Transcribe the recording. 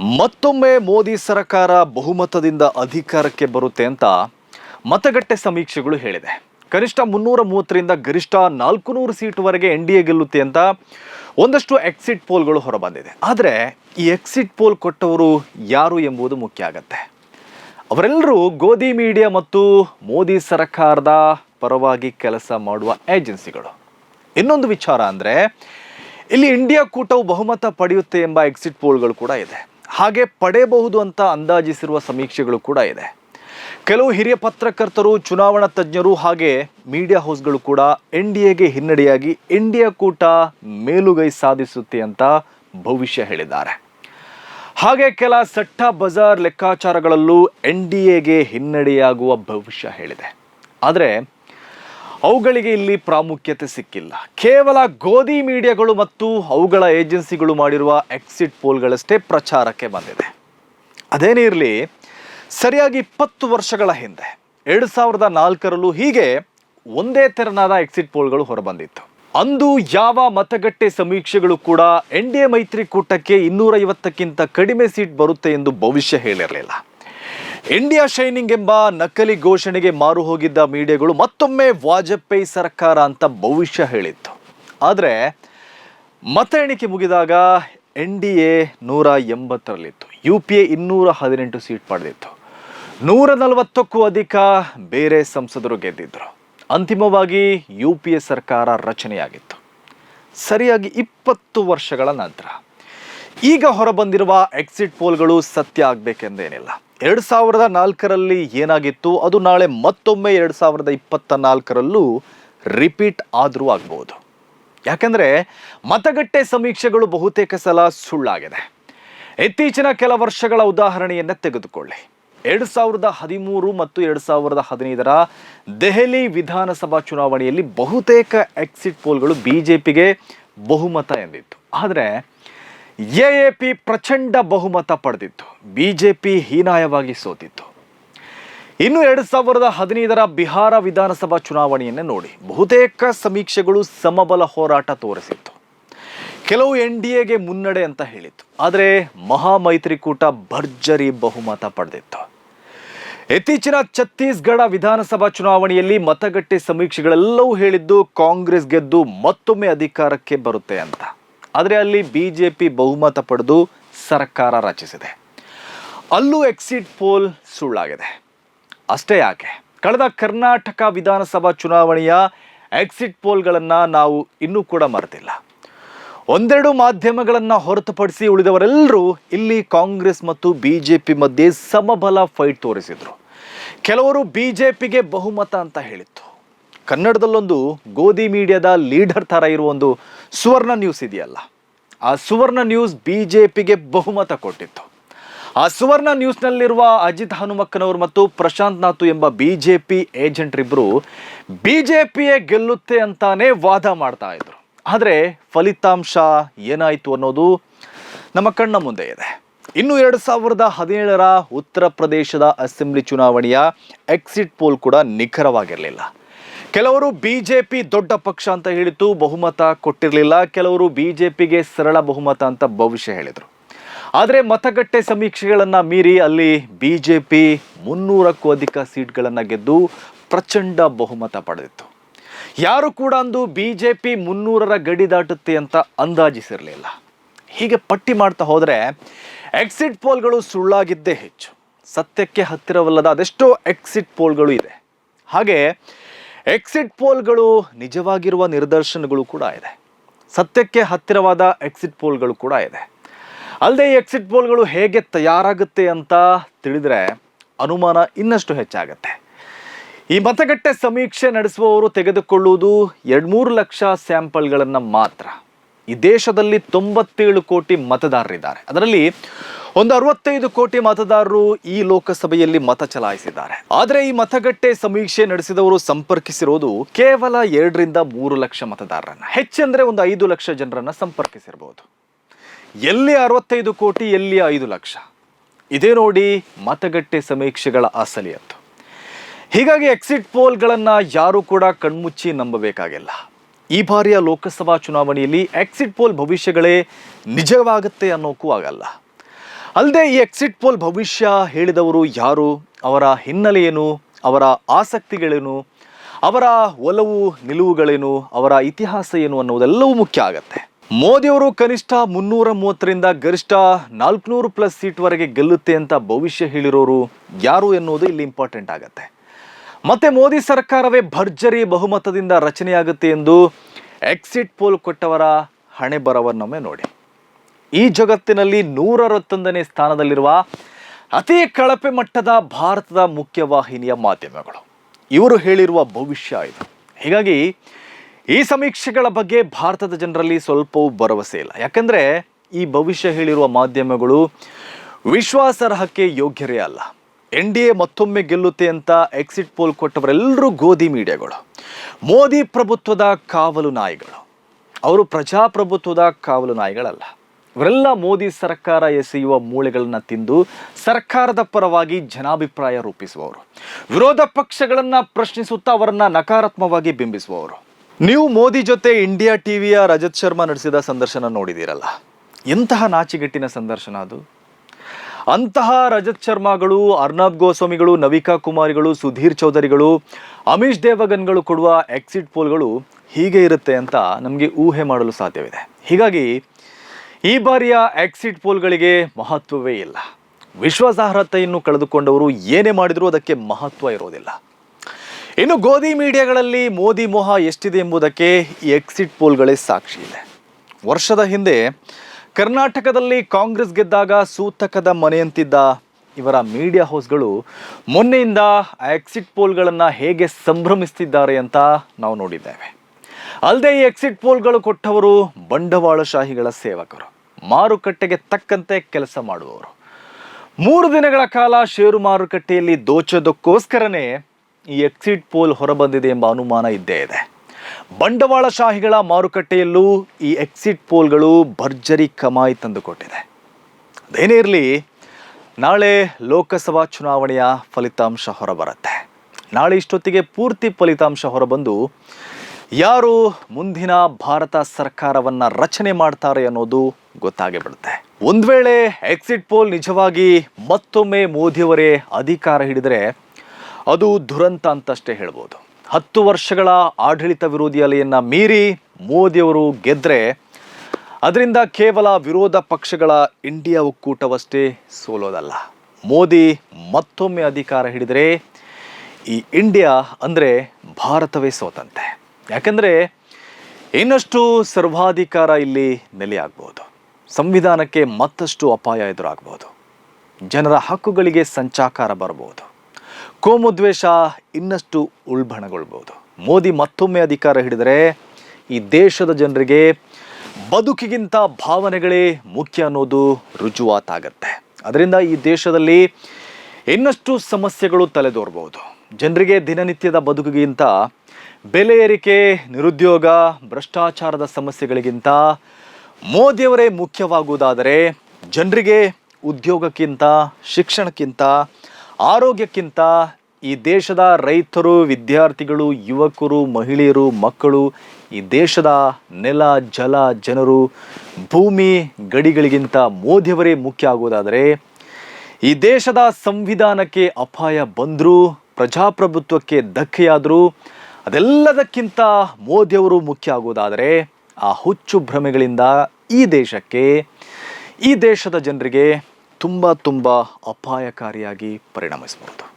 ಮತ್ತೊಮ್ಮೆ ಮೋದಿ ಸರ್ಕಾರ ಬಹುಮತದಿಂದ ಅಧಿಕಾರಕ್ಕೆ ಬರುತ್ತೆ ಅಂತ ಮತಗಟ್ಟೆ ಸಮೀಕ್ಷೆಗಳು ಹೇಳಿದೆ. ಕನಿಷ್ಠ ಮುನ್ನೂರ ಮೂವತ್ತರಿಂದ ಗರಿಷ್ಠ ನಾಲ್ಕು ನೂರು ಸೀಟ್ವರೆಗೆ ಎನ್ ಡಿ ಎ ಗೆಲ್ಲುತ್ತೆ ಅಂತ ಒಂದಷ್ಟು ಎಕ್ಸಿಟ್ ಪೋಲ್ಗಳು ಹೊರಬಂದಿದೆ. ಆದರೆ ಈ ಎಕ್ಸಿಟ್ ಪೋಲ್ ಕೊಟ್ಟವರು ಯಾರು ಎಂಬುದು ಮುಖ್ಯ ಆಗತ್ತೆ. ಅವರೆಲ್ಲರೂ ಗೋಧಿ ಮೀಡಿಯಾ ಮತ್ತು ಮೋದಿ ಸರ್ಕಾರದ ಪರವಾಗಿ ಕೆಲಸ ಮಾಡುವ ಏಜೆನ್ಸಿಗಳು. ಇನ್ನೊಂದು ವಿಚಾರ ಅಂದರೆ, ಇಲ್ಲಿ ಇಂಡಿಯಾ ಕೂಟವು ಬಹುಮತ ಪಡೆಯುತ್ತೆ ಎಂಬ ಎಕ್ಸಿಟ್ ಪೋಲ್ಗಳು ಕೂಡ ಇದೆ. ಹಾಗೆ ಪಡೆಯಬಹುದು ಅಂತ ಅಂದಾಜಿಸಿರುವ ಸಮೀಕ್ಷೆಗಳು ಕೂಡ ಇದೆ. ಕೆಲವು ಹಿರಿಯ ಪತ್ರಕರ್ತರು, ಚುನಾವಣಾ ತಜ್ಞರು ಹಾಗೆ ಮೀಡಿಯಾ ಹೌಸ್ಗಳು ಕೂಡ ಎನ್ ಡಿ ಎಗೆ ಹಿನ್ನಡೆಯಾಗಿ ಇಂಡಿಯಾ ಕೂಟ ಮೇಲುಗೈ ಸಾಧಿಸುತ್ತೆ ಅಂತ ಭವಿಷ್ಯ ಹೇಳಿದ್ದಾರೆ. ಹಾಗೆ ಕೆಲ ಸಟ್ಟ ಬಜಾರ್ ಲೆಕ್ಕಾಚಾರಗಳಲ್ಲೂ ಎನ್ ಡಿ ಎಗೆ ಹಿನ್ನಡೆಯಾಗುವ ಭವಿಷ್ಯ ಹೇಳಿದೆ. ಆದರೆ ಅವುಗಳಿಗೆ ಇಲ್ಲಿ ಪ್ರಾಮುಖ್ಯತೆ ಸಿಕ್ಕಿಲ್ಲ. ಕೇವಲ ಗೋಧಿ ಮೀಡಿಯಾಗಳು ಮತ್ತು ಅವುಗಳ ಏಜೆನ್ಸಿಗಳು ಮಾಡಿರುವ ಎಕ್ಸಿಟ್ ಪೋಲ್ಗಳಷ್ಟೇ ಪ್ರಚಾರಕ್ಕೆ ಬಂದಿದೆ. ಅದೇನೇ ಇರಲಿ, ಸರಿಯಾಗಿ ಇಪ್ಪತ್ತು ವರ್ಷಗಳ ಹಿಂದೆ, ಎರಡು ಸಾವಿರದ ನಾಲ್ಕರಲ್ಲೂ ಹೀಗೆ ಒಂದೇ ತೆರನಾದ ಎಕ್ಸಿಟ್ ಪೋಲ್ಗಳು ಹೊರಬಂದಿತ್ತು. ಅಂದು ಯಾವ ಮತಗಟ್ಟೆ ಸಮೀಕ್ಷೆಗಳು ಕೂಡ ಎನ್ ಡಿ ಎ ಮೈತ್ರಿಕೂಟಕ್ಕೆ ಇನ್ನೂರೈವತ್ತಕ್ಕಿಂತ ಕಡಿಮೆ ಸೀಟ್ ಬರುತ್ತೆ ಎಂದು ಭವಿಷ್ಯ ಹೇಳಿರಲಿಲ್ಲ. ಇಂಡಿಯಾ ಶೈನಿಂಗ್ ಎಂಬ ನಕಲಿ ಘೋಷಣೆಗೆ ಮಾರು ಹೋಗಿದ್ದ ಮೀಡಿಯಾಗಳು ಮತ್ತೊಮ್ಮೆ ವಾಜಪೇಯಿ ಸರ್ಕಾರ ಅಂತ ಭವಿಷ್ಯ ಹೇಳಿತ್ತು. ಆದರೆ ಮತ ಎಣಿಕೆ ಮುಗಿದಾಗ ಎನ್ ಡಿ ಎ ನೂರ ಎಂಬತ್ತರಲ್ಲಿತ್ತು. ಯು ಪಿ ಎ ಇನ್ನೂರ ಹದಿನೆಂಟು ಸೀಟ್ ಪಡೆದಿತ್ತು. ನೂರ ನಲವತ್ತಕ್ಕೂ ಅಧಿಕ ಬೇರೆ ಸಂಸದರು ಗೆದ್ದಿದ್ದರು ಅಂತಿಮವಾಗಿ ಯು ಪಿ ಎ ಸರ್ಕಾರ ರಚನೆಯಾಗಿತ್ತು. ಸರಿಯಾಗಿ ಇಪ್ಪತ್ತು ವರ್ಷಗಳ ನಂತರ. ಈಗ ಹೊರಬಂದಿರುವ ಎಕ್ಸಿಟ್ ಪೋಲ್ಗಳು ಸತ್ಯ ಆಗಬೇಕೆಂದೇನಿಲ್ಲ. ಎರಡು ಸಾವಿರದ ನಾಲ್ಕರಲ್ಲಿ ಏನಾಗಿತ್ತು? ಅದು ನಾಳೆ ಮತ್ತೊಮ್ಮೆ ಎರಡು ಸಾವಿರದ ಇಪ್ಪತ್ತ ನಾಲ್ಕರಲ್ಲೂ ರಿಪೀಟ್ ಆದರೂ ಆಗ್ಬೋದು. ಯಾಕೆಂದರೆ ಮತಗಟ್ಟೆ ಸಮೀಕ್ಷೆಗಳು ಬಹುತೇಕ ಸಲ ಸುಳ್ಳಾಗಿದೆ. ಇತ್ತೀಚಿನ ಕೆಲ ವರ್ಷಗಳ ಉದಾಹರಣೆಯನ್ನು ತೆಗೆದುಕೊಳ್ಳಿ. ಎರಡು ಸಾವಿರದ ಹದಿಮೂರು ಮತ್ತು ಎರಡು ಸಾವಿರದ ಹದಿನೈದರ ದೆಹಲಿ ವಿಧಾನಸಭಾ ಚುನಾವಣೆಯಲ್ಲಿ ಬಹುತೇಕ ಎಕ್ಸಿಟ್ ಪೋಲ್ಗಳು ಬಿ ಜೆ ಪಿಗೆ ಬಹುಮತ ಎಂದಿತ್ತು. ಆದರೆ ಎ ಎ ಪಿ ಪ್ರಚಂಡ ಬಹುಮತ ಪಡೆದಿತ್ತು. ಬಿ ಜೆ ಪಿ ಹೀನಾಯವಾಗಿ ಸೋತಿತ್ತು. ಇನ್ನು ಎರಡು ಸಾವಿರದ ಹದಿನೈದರ ಬಿಹಾರ ವಿಧಾನಸಭಾ ಚುನಾವಣೆಯನ್ನೇ ನೋಡಿ. ಬಹುತೇಕ ಸಮೀಕ್ಷೆಗಳು ಸಮಬಲ ಹೋರಾಟ ತೋರಿಸಿತ್ತು. ಕೆಲವು ಎನ್ ಡಿ ಎಗೆ ಮುನ್ನಡೆ ಅಂತ ಹೇಳಿತ್ತು. ಆದರೆ ಮಹಾಮೈತ್ರಿಕೂಟ ಭರ್ಜರಿ ಬಹುಮತ ಪಡೆದಿತ್ತು. ಇತ್ತೀಚಿನ ಛತ್ತೀಸ್ಗಢ ವಿಧಾನಸಭಾ ಚುನಾವಣೆಯಲ್ಲಿ ಮತಗಟ್ಟೆ ಸಮೀಕ್ಷೆಗಳೆಲ್ಲವೂ ಹೇಳಿದ್ದು ಕಾಂಗ್ರೆಸ್ ಗೆದ್ದು ಮತ್ತೊಮ್ಮೆ ಅಧಿಕಾರಕ್ಕೆ ಬರುತ್ತೆ ಅಂತ. ಆದರೆ ಅಲ್ಲಿ ಬಿ ಜೆ ಪಿ ಬಹುಮತ ಪಡೆದು ಸರ್ಕಾರ ರಚಿಸಿದೆ. ಅಲ್ಲೂ ಎಕ್ಸಿಟ್ ಪೋಲ್ ಸುಳ್ಳಾಗಿದೆ. ಅಷ್ಟೇ ಯಾಕೆ? ಕಳೆದ ಕರ್ನಾಟಕ ವಿಧಾನಸಭಾ ಚುನಾವಣೆಯ ಎಕ್ಸಿಟ್ ಪೋಲ್ಗಳನ್ನು ನಾವು ಇನ್ನೂ ಕೂಡ ಮರೆತಿಲ್ಲ. ಒಂದೆರಡು ಮಾಧ್ಯಮಗಳನ್ನು ಹೊರತುಪಡಿಸಿ ಉಳಿದವರೆಲ್ಲರೂ ಇಲ್ಲಿ ಕಾಂಗ್ರೆಸ್ ಮತ್ತು ಬಿ ಜೆ ಪಿ ಮಧ್ಯೆ ಸಮಬಲ ಫೈಟ್ ತೋರಿಸಿದ್ರು. ಕೆಲವರು ಬಿ ಜೆ ಪಿಗೆ ಬಹುಮತ ಅಂತ ಹೇಳಿತ್ತು. ಕನ್ನಡದಲ್ಲೊಂದು ಗೋಧಿ ಮೀಡಿಯಾದ ಲೀಡರ್ ಥರ ಇರುವ ಒಂದು ಸುವರ್ಣ ನ್ಯೂಸ್ ಇದೆಯಲ್ಲ. ಆ ಸುವರ್ಣ ನ್ಯೂಸ್ ಬಿ ಜೆ ಪಿಗೆ ಬಹುಮತ ಕೊಟ್ಟಿತ್ತು. ಆ ಸುವರ್ಣ ನ್ಯೂಸ್ನಲ್ಲಿರುವ ಅಜಿತ್ ಹನುಮಕ್ಕನವರು ಮತ್ತು ಪ್ರಶಾಂತ್ ನಾಥು ಎಂಬ ಬಿ ಜೆ ಪಿ ಏಜೆಂಟ್ರಿಬ್ಬರು ಬಿ ಜೆ ಪಿಯೇ ಗೆಲ್ಲುತ್ತೆ ಅಂತಾನೆ ವಾದ ಮಾಡ್ತಾ ಇದ್ರು. ಆದರೆ ಫಲಿತಾಂಶ ಏನಾಯಿತು ಅನ್ನೋದು ನಮ್ಮ ಕಣ್ಣ ಮುಂದೆ ಇದೆ. ಇನ್ನು ಎರಡು ಸಾವಿರದ ಹದಿನೇಳರ ಉತ್ತರ ಪ್ರದೇಶದ ಅಸೆಂಬ್ಲಿ ಚುನಾವಣೆಯ ಎಕ್ಸಿಟ್ ಪೋಲ್ ಕೂಡ ನಿಖರವಾಗಿರಲಿಲ್ಲ. ಕೆಲವರು ಬಿಜೆಪಿ ದೊಡ್ಡ ಪಕ್ಷ ಅಂತ ಹೇಳಿತು ಬಹುಮತ ಕೊಟ್ಟಿರಲಿಲ್ಲ, ಕೆಲವರು ಬಿಜೆಪಿಗೆ ಸರಳ ಬಹುಮತ ಅಂತ ಭವಿಷ್ಯ ಹೇಳಿದರು. ಆದರೆ ಮತಗಟ್ಟೆ ಸಮೀಕ್ಷೆಗಳನ್ನು ಮೀರಿ ಅಲ್ಲಿ ಬಿ ಜೆ ಪಿ ಮುನ್ನೂರಕ್ಕೂ ಅಧಿಕ ಸೀಟ್ಗಳನ್ನು ಗೆದ್ದು ಪ್ರಚಂಡ ಬಹುಮತ ಪಡೆದಿತ್ತು. ಯಾರು ಕೂಡ ಅಂದು ಬಿ ಜೆ ಪಿ ಮುನ್ನೂರರ ಗಡಿ ದಾಟುತ್ತೆ ಅಂತ ಅಂದಾಜಿಸಿರಲಿಲ್ಲ. ಹೀಗೆ ಪಟ್ಟಿ ಮಾಡ್ತಾ ಹೋದರೆ ಎಕ್ಸಿಟ್ ಪೋಲ್ಗಳು ಸುಳ್ಳಾಗಿದ್ದೇ ಹೆಚ್ಚು. ಸತ್ಯಕ್ಕೆ ಹತ್ತಿರವಲ್ಲದ ಅದೆಷ್ಟೋ ಎಕ್ಸಿಟ್ ಪೋಲ್ಗಳು ಇದೆ. ಹಾಗೆ ಎಕ್ಸಿಟ್ ಪೋಲ್ಗಳು ನಿಜವಾಗಿರುವ ನಿದರ್ಶನಗಳು ಕೂಡ ಇದೆ. ಸತ್ಯಕ್ಕೆ ಹತ್ತಿರವಾದ ಎಕ್ಸಿಟ್ ಪೋಲ್ಗಳು ಕೂಡ ಇದೆ. ಅಲ್ಲದೆ ಈ ಎಕ್ಸಿಟ್ ಪೋಲ್ಗಳು ಹೇಗೆ ತಯಾರಾಗುತ್ತೆ ಅಂತ ತಿಳಿದರೆ ಅನುಮಾನ ಇನ್ನಷ್ಟು ಹೆಚ್ಚಾಗತ್ತೆ. ಈ ಮತಗಟ್ಟೆ ಸಮೀಕ್ಷೆ ನಡೆಸುವವರು ತೆಗೆದುಕೊಳ್ಳುವುದು ಎರಡು ಮೂರು ಲಕ್ಷ ಸ್ಯಾಂಪಲ್ಗಳನ್ನು ಮಾತ್ರ. ಈ ದೇಶದಲ್ಲಿ ತೊಂಬತ್ತೇಳು ಕೋಟಿ ಮತದಾರರಿದ್ದಾರೆ. ಅದರಲ್ಲಿ ಒಂದು ಅರವತ್ತೈದು ಕೋಟಿ ಮತದಾರರು ಈ ಲೋಕಸಭೆಯಲ್ಲಿ ಮತ ಚಲಾಯಿಸಿದ್ದಾರೆ. ಆದರೆ ಈ ಮತಗಟ್ಟೆ ಸಮೀಕ್ಷೆ ನಡೆಸಿದವರು ಸಂಪರ್ಕಿಸಿರೋದು ಕೇವಲ ಎರಡರಿಂದ ಮೂರು ಲಕ್ಷ ಮತದಾರರನ್ನ. ಹೆಚ್ಚೆಂದರೆ ಒಂದು ಐದು ಲಕ್ಷ ಜನರನ್ನ ಸಂಪರ್ಕಿಸಿರಬಹುದು ಎಲ್ಲಿ ಅರವತ್ತೈದು ಕೋಟಿ, ಎಲ್ಲಿ ಐದು ಲಕ್ಷ? ಇದೇ ನೋಡಿ ಮತಗಟ್ಟೆ ಸಮೀಕ್ಷೆಗಳ ಅಸಲಿಯತ್ತು. ಹೀಗಾಗಿ ಎಕ್ಸಿಟ್ ಪೋಲ್ಗಳನ್ನು ಯಾರೂ ಕೂಡ ಕಣ್ಮುಚ್ಚಿ ನಂಬಬೇಕಾಗಿಲ್ಲ. ಈ ಬಾರಿಯ ಲೋಕಸಭಾ ಚುನಾವಣೆಯಲ್ಲಿ ಎಕ್ಸಿಟ್ ಪೋಲ್ ಭವಿಷ್ಯಗಳೇ ನಿಜವಾಗುತ್ತೆ ಅನ್ನೋಕ್ಕೂ ಆಗಲ್ಲ. ಅಲ್ಲದೆ ಈ ಎಕ್ಸಿಟ್ ಪೋಲ್ ಭವಿಷ್ಯ ಹೇಳಿದವರು ಯಾರು? ಅವರ ಹಿನ್ನೆಲೆಯೇನು? ಅವರ ಆಸಕ್ತಿಗಳೇನು? ಅವರ ಒಲವು ನಿಲುವುಗಳೇನು? ಅವರ ಇತಿಹಾಸ ಏನು ಅನ್ನೋದೆಲ್ಲವೂ ಮುಖ್ಯ ಆಗತ್ತೆ. ಮೋದಿಯವರು ಕನಿಷ್ಠ ಮುನ್ನೂರ ಮೂವತ್ತರಿಂದ ಗರಿಷ್ಠ ನಾಲ್ಕುನೂರು ಪ್ಲಸ್ ಸೀಟ್ವರೆಗೆ ಗೆಲ್ಲುತ್ತೆ ಅಂತ ಭವಿಷ್ಯ ಹೇಳಿರೋರು ಯಾರು ಎನ್ನುವುದು ಇಲ್ಲಿ ಇಂಪಾರ್ಟೆಂಟ್ ಆಗತ್ತೆ. ಮತ್ತೆ ಮೋದಿ ಸರ್ಕಾರವೇ ಭರ್ಜರಿ ಬಹುಮತದಿಂದ ರಚನೆಯಾಗುತ್ತೆ ಎಂದು ಎಕ್ಸಿಟ್ ಪೋಲ್ ಕೊಟ್ಟವರ ಹಣೆ ಬರವನ್ನೊಮ್ಮೆ ನೋಡಿ. ಈ ಜಗತ್ತಿನಲ್ಲಿ ನೂರರತ್ತೊಂದನೇ ಸ್ಥಾನದಲ್ಲಿರುವ ಅತಿ ಕಳಪೆ ಮಟ್ಟದ ಭಾರತದ ಮುಖ್ಯವಾಹಿನಿಯ ಮಾಧ್ಯಮಗಳು. ಇವರು ಹೇಳಿರುವ ಭವಿಷ್ಯ ಇದು. ಹೀಗಾಗಿ ಈ ಸಮೀಕ್ಷೆಗಳ ಬಗ್ಗೆ ಭಾರತದ ಜನರಲ್ಲಿ ಸ್ವಲ್ಪವೂ ಭರವಸೆ ಇಲ್ಲ. ಯಾಕಂದ್ರೆ ಈ ಭವಿಷ್ಯ ಹೇಳಿರುವ ಮಾಧ್ಯಮಗಳು ವಿಶ್ವಾಸಾರ್ಹಕ್ಕೆ ಯೋಗ್ಯರೇ ಅಲ್ಲ. ಎನ್ ಡಿ ಎ ಮತ್ತೊಮ್ಮೆ ಗೆಲ್ಲುತ್ತೆ ಅಂತ ಎಕ್ಸಿಟ್ ಪೋಲ್ ಕೊಟ್ಟವರೆಲ್ಲರೂ ಗೋಧಿ ಮೀಡಿಯಾಗಳು. ಮೋದಿ ಪ್ರಭುತ್ವದ ಕಾವಲು ನಾಯಿಗಳು. ಅವರು ಪ್ರಜಾಪ್ರಭುತ್ವದ ಕಾವಲು ನಾಯಿಗಳಲ್ಲ. ಇವರೆಲ್ಲ ಮೋದಿ ಸರ್ಕಾರ ಎಸೆಯುವ ಮೂಳೆಗಳನ್ನು ತಿಂದು ಸರ್ಕಾರದ ಪರವಾಗಿ ಜನಾಭಿಪ್ರಾಯ ರೂಪಿಸುವವರು. ವಿರೋಧ ಪಕ್ಷಗಳನ್ನ ಪ್ರಶ್ನಿಸುತ್ತಾ ಅವರನ್ನ ನಕಾರಾತ್ಮಕವಾಗಿ ಬಿಂಬಿಸುವವರು. ನೀವು ಮೋದಿ ಜೊತೆ ಇಂಡಿಯಾ ಟಿವಿಯ ರಜತ್ ಶರ್ಮಾ ನಡೆಸಿದ ಸಂದರ್ಶನ ನೋಡಿದ್ದೀರಲ್ಲ. ಎಂತಹ ನಾಚಿಗೆಟ್ಟಿನ ಸಂದರ್ಶನ ಅದು? ಅಂತಹ ರಜತ್ ಶರ್ಮಾಗಳು, ಅರ್ನಬ್ ಗೋಸ್ವಾಮಿಗಳು, ನವಿಕಾ ಕುಮಾರಿಗಳು, ಸುಧೀರ್ ಚೌಧರಿಗಳು ಅಮೀಶ್ ದೇವಗನ್ಗಳು ಕೊಡುವ ಎಕ್ಸಿಟ್ ಪೋಲ್ಗಳು ಹೀಗೆ ಇರುತ್ತೆ ಅಂತ ನಮಗೆ ಊಹೆ ಮಾಡಲು ಸಾಧ್ಯವಿದೆ. ಹೀಗಾಗಿ ಈ ಬಾರಿಯ ಎಕ್ಸಿಟ್ ಪೋಲ್ಗಳಿಗೆ ಮಹತ್ವವೇ ಇಲ್ಲ. ವಿಶ್ವಾಸಾರ್ಹತೆಯನ್ನು ಕಳೆದುಕೊಂಡವರು ಏನೇ ಮಾಡಿದರೂ ಅದಕ್ಕೆ ಮಹತ್ವ ಇರೋದಿಲ್ಲ. ಇನ್ನು ಗೋಧಿ ಮೀಡಿಯಾಗಳಲ್ಲಿ ಮೋದಿ ಮೋಹ ಎಷ್ಟಿದೆ ಎಂಬುದಕ್ಕೆ ಎಕ್ಸಿಟ್ ಪೋಲ್ಗಳೇ ಸಾಕ್ಷಿ ಇದೆ ವರ್ಷದ ಹಿಂದೆ ಕರ್ನಾಟಕದಲ್ಲಿ ಕಾಂಗ್ರೆಸ್ ಗೆದ್ದಾಗ ಸೂತಕದ ಮನೆಯಂತಿದ್ದ ಇವರ ಮೀಡಿಯಾ ಹೌಸ್ಗಳು ಮೊನ್ನೆಯಿಂದ ಎಕ್ಸಿಟ್ ಪೋಲ್ಗಳನ್ನು ಹೇಗೆ ಸಂಭ್ರಮಿಸ್ತಿದ್ದಾರೆ ಅಂತ ನಾವು ನೋಡಿದ್ದೇವೆ. ಅಲ್ಲದೆ ಈ ಎಕ್ಸಿಟ್ ಪೋಲ್ಗಳು ಕೊಟ್ಟವರು ಬಂಡವಾಳಶಾಹಿಗಳ ಸೇವಕರು. ಮಾರುಕಟ್ಟೆಗೆ ತಕ್ಕಂತೆ ಕೆಲಸ ಮಾಡುವವರು. ಮೂರು ದಿನಗಳ ಕಾಲ ಷೇರು ಮಾರುಕಟ್ಟೆಯಲ್ಲಿ ದೋಚೋದಕ್ಕೋಸ್ಕರನೇ ಈ ಎಕ್ಸಿಟ್ ಪೋಲ್ ಹೊರಬಂದಿದೆ ಎಂಬ ಅನುಮಾನ ಇದ್ದೇ ಇದೆ. ಬಂಡವಾಳಶಾಹಿಗಳ ಮಾರುಕಟ್ಟೆಯಲ್ಲೂ ಈ ಎಕ್ಸಿಟ್ ಪೋಲ್ಗಳು ಭರ್ಜರಿ ಕಮಾಯಿ ತಂದುಕೊಟ್ಟಿದೆ. ಅದೇನೇ ಇರಲಿ, ನಾಳೆ ಲೋಕಸಭಾ ಚುನಾವಣೆಯ ಫಲಿತಾಂಶ ಹೊರಬರುತ್ತೆ. ನಾಳೆ ಇಷ್ಟೊತ್ತಿಗೆ ಪೂರ್ತಿ ಫಲಿತಾಂಶ ಹೊರಬಂದು ಯಾರು ಮುಂದಿನ ಭಾರತ ಸರ್ಕಾರವನ್ನ ರಚನೆ ಮಾಡ್ತಾರೆ ಅನ್ನೋದು ಗೊತ್ತಾಗಿಬಿಡುತ್ತೆ. ಬಿಡುತ್ತೆ ಒಂದ್ ವೇಳೆ ಎಕ್ಸಿಟ್ ಪೋಲ್ ನಿಜವಾಗಿ ಮತ್ತೊಮ್ಮೆ ಮೋದಿಯವರೇ ಅಧಿಕಾರ ಹಿಡಿದರೆ ಅದು ದುರಂತ ಅಂತಷ್ಟೇ ಹೇಳ್ಬೋದು. ಹತ್ತು ವರ್ಷಗಳ ಆಡಳಿತ ವಿರೋಧಿ ಅಲೆಯನ್ನು ಮೀರಿ ಮೋದಿಯವರು ಗೆದ್ರೆ ಅದರಿಂದ ಕೇವಲ ವಿರೋಧ ಪಕ್ಷಗಳ ಇಂಡಿಯಾ ಒಕ್ಕೂಟವಷ್ಟೇ ಸೋಲೋದಲ್ಲ. ಮೋದಿ ಮತ್ತೊಮ್ಮೆ ಅಧಿಕಾರ ಹಿಡಿದರೆ ಈ ಇಂಡಿಯಾ ಅಂದರೆ ಭಾರತವೇ ಸೋತಂತೆ. ಯಾಕಂದರೆ ಇನ್ನಷ್ಟು ಸರ್ವಾಧಿಕಾರ ಇಲ್ಲಿ ನೆಲೆಯಾಗ್ಬೋದು. ಸಂವಿಧಾನಕ್ಕೆ ಮತ್ತಷ್ಟು ಅಪಾಯ ಎದುರಾಗ್ಬೋದು. ಜನರ ಹಕ್ಕುಗಳಿಗೆ ಸಂಚಾಕಾರ ಬರಬಹುದು ಕೋಮುದ್ವೇಷ ಇನ್ನಷ್ಟು ಉಲ್ಬಣಗೊಳ್ಬೋದು ಮೋದಿ ಮತ್ತೊಮ್ಮೆ ಅಧಿಕಾರ ಹಿಡಿದರೆ ಈ ದೇಶದ ಜನರಿಗೆ ಬದುಕಿಗಿಂತ ಭಾವನೆಗಳೇ ಮುಖ್ಯ ಅನ್ನೋದು ರುಜುವಾತಾಗತ್ತೆ. ಅದರಿಂದ ಈ ದೇಶದಲ್ಲಿ ಇನ್ನಷ್ಟು ಸಮಸ್ಯೆಗಳು ತಲೆದೋರ್ಬೋದು ಜನರಿಗೆ ದಿನನಿತ್ಯದ ಬದುಕಿಗಿಂತ ಬೆಲೆ ಏರಿಕೆ, ನಿರುದ್ಯೋಗ, ಭ್ರಷ್ಟಾಚಾರದ ಸಮಸ್ಯೆಗಳಿಗಿಂತ ಮೋದಿಯವರೇ ಮುಖ್ಯವಾಗುವುದಾದರೆ ಜನರಿಗೆ ಉದ್ಯೋಗಕ್ಕಿಂತ, ಶಿಕ್ಷಣಕ್ಕಿಂತ ಆರೋಗ್ಯಕ್ಕಿಂತ ಈ ದೇಶದ ರೈತರು, ವಿದ್ಯಾರ್ಥಿಗಳು, ಯುವಕರು, ಮಹಿಳೆಯರು, ಮಕ್ಕಳು, ಈ ದೇಶದ ನೆಲ, ಜಲ, ಜನರು ಭೂಮಿ ಗಡಿಗಳಿಗಿಂತ ಮೋದಿಯವರೇ ಮುಖ್ಯ ಆಗೋದಾದರೆ ಈ ದೇಶದ ಸಂವಿಧಾನಕ್ಕೆ ಅಪಾಯ ಬಂದರೂ, ಪ್ರಜಾಪ್ರಭುತ್ವಕ್ಕೆ ಧಕ್ಕೆಯಾದರೂ ಅದೆಲ್ಲದಕ್ಕಿಂತ ಮೋದಿಯವರು ಮುಖ್ಯ ಆಗೋದಾದರೆ ಆ ಹುಚ್ಚು ಭ್ರಮೆಗಳಿಂದ ಈ ದೇಶಕ್ಕೆ, ಈ ದೇಶದ ಜನರಿಗೆ ತುಂಬ ತುಂಬ ಅಪಾಯಕಾರಿಯಾಗಿ ಪರಿಣಮಿಸಬಹುದು.